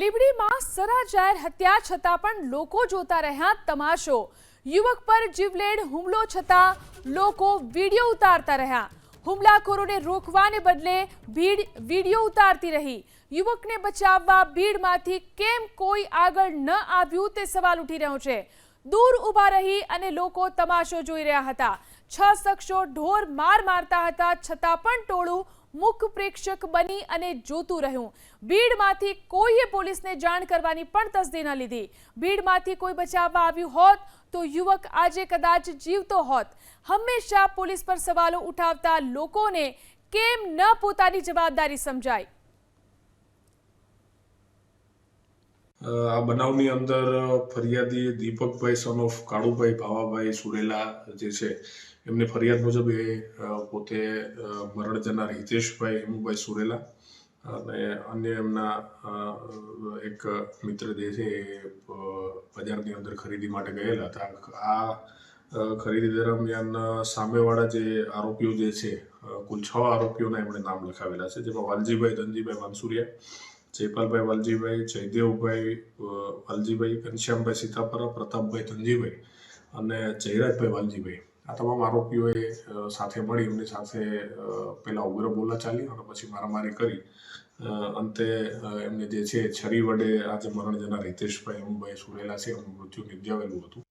લીબડીમાં સરા જાહેર હત્યા છતાં પણ લોકો જોતા રહ્યા તમાશો. યુવક પર જીવલેણ હુમલો છતાં લોકો વીડિયો ઉતારતા રહ્યા. હુમલાખોરોને રોકવાને બદલે ભીડ વીડિયો ઉતારતી રહી. યુવકને બચાવવા ભીડમાંથી કેમ કોઈ આગળ ન આવ્યું તે સવાલ ઉઠી રહ્યો છે. દૂર ઊભા રહી અને લોકો તમાશો જોઈ રહ્યા હતા. છ શખ્સો ઢોર માર મારતા હતા, છતાં પણ ટોળું મુખ પ્રેક્ષક બની અને જોતું રહ્યું. ભીડમાંથી કોઈએ પોલીસને જાણ કરવાની પણ તસદી ન લીધી. ભીડમાંથી કોઈ બચાવવા આવ્યું હોત તો યુવક આજે કદાચ જીવતો હોત. હંમેશા પોલીસ પર સવાલો ઉઠાવતા લોકોને કેમ ન પોતાની જવાબદારી સમજાય? આ બનાવની અંદર ફરિયાદી દીપકભાઈ સન ઓફ કાળુભાઈ, ભાવાભાઈ સુરેલા જે છે, એમની ફરિયાદ મુજબ એ પોતે મરણ જનાર હિતેશભાઈ હેમુભાઈ સુરેલા અને અન્ય એમના એક મિત્ર જે છે એ બજારની અંદર ખરીદી માટે ગયેલા હતા. આ ખરીદી દરમિયાન સામેવાળા જે આરોપીઓ જે છે કુલ છ આરોપીઓના એમણે નામ લખાવેલા છે, જેમાં વાલજીભાઈ, ધનજીભાઈ, માનસુરિયા જયપાલભાઈ વાલજીભાઈ, જયદેવભાઈ વાલજીભાઈ, ઘનશ્યામભાઈ સીતાપરા, પ્રતાપભાઈ ધનજીભાઈ અને જયરાજભાઈ વાલજીભાઈ. આ તમામ આરોપીઓએ સાથે મળી એમની સાથે પહેલાં ઉગ્ર બોલા ચાલી અને પછી મારામારી કરી. અંતે એમને જે છે છરી વડે આજે મરણ જનાર હિતેશભાઈ અમુભાઈ સુરેલા છે. એમનું મૃત્યુ નિપજાવેલું હતું.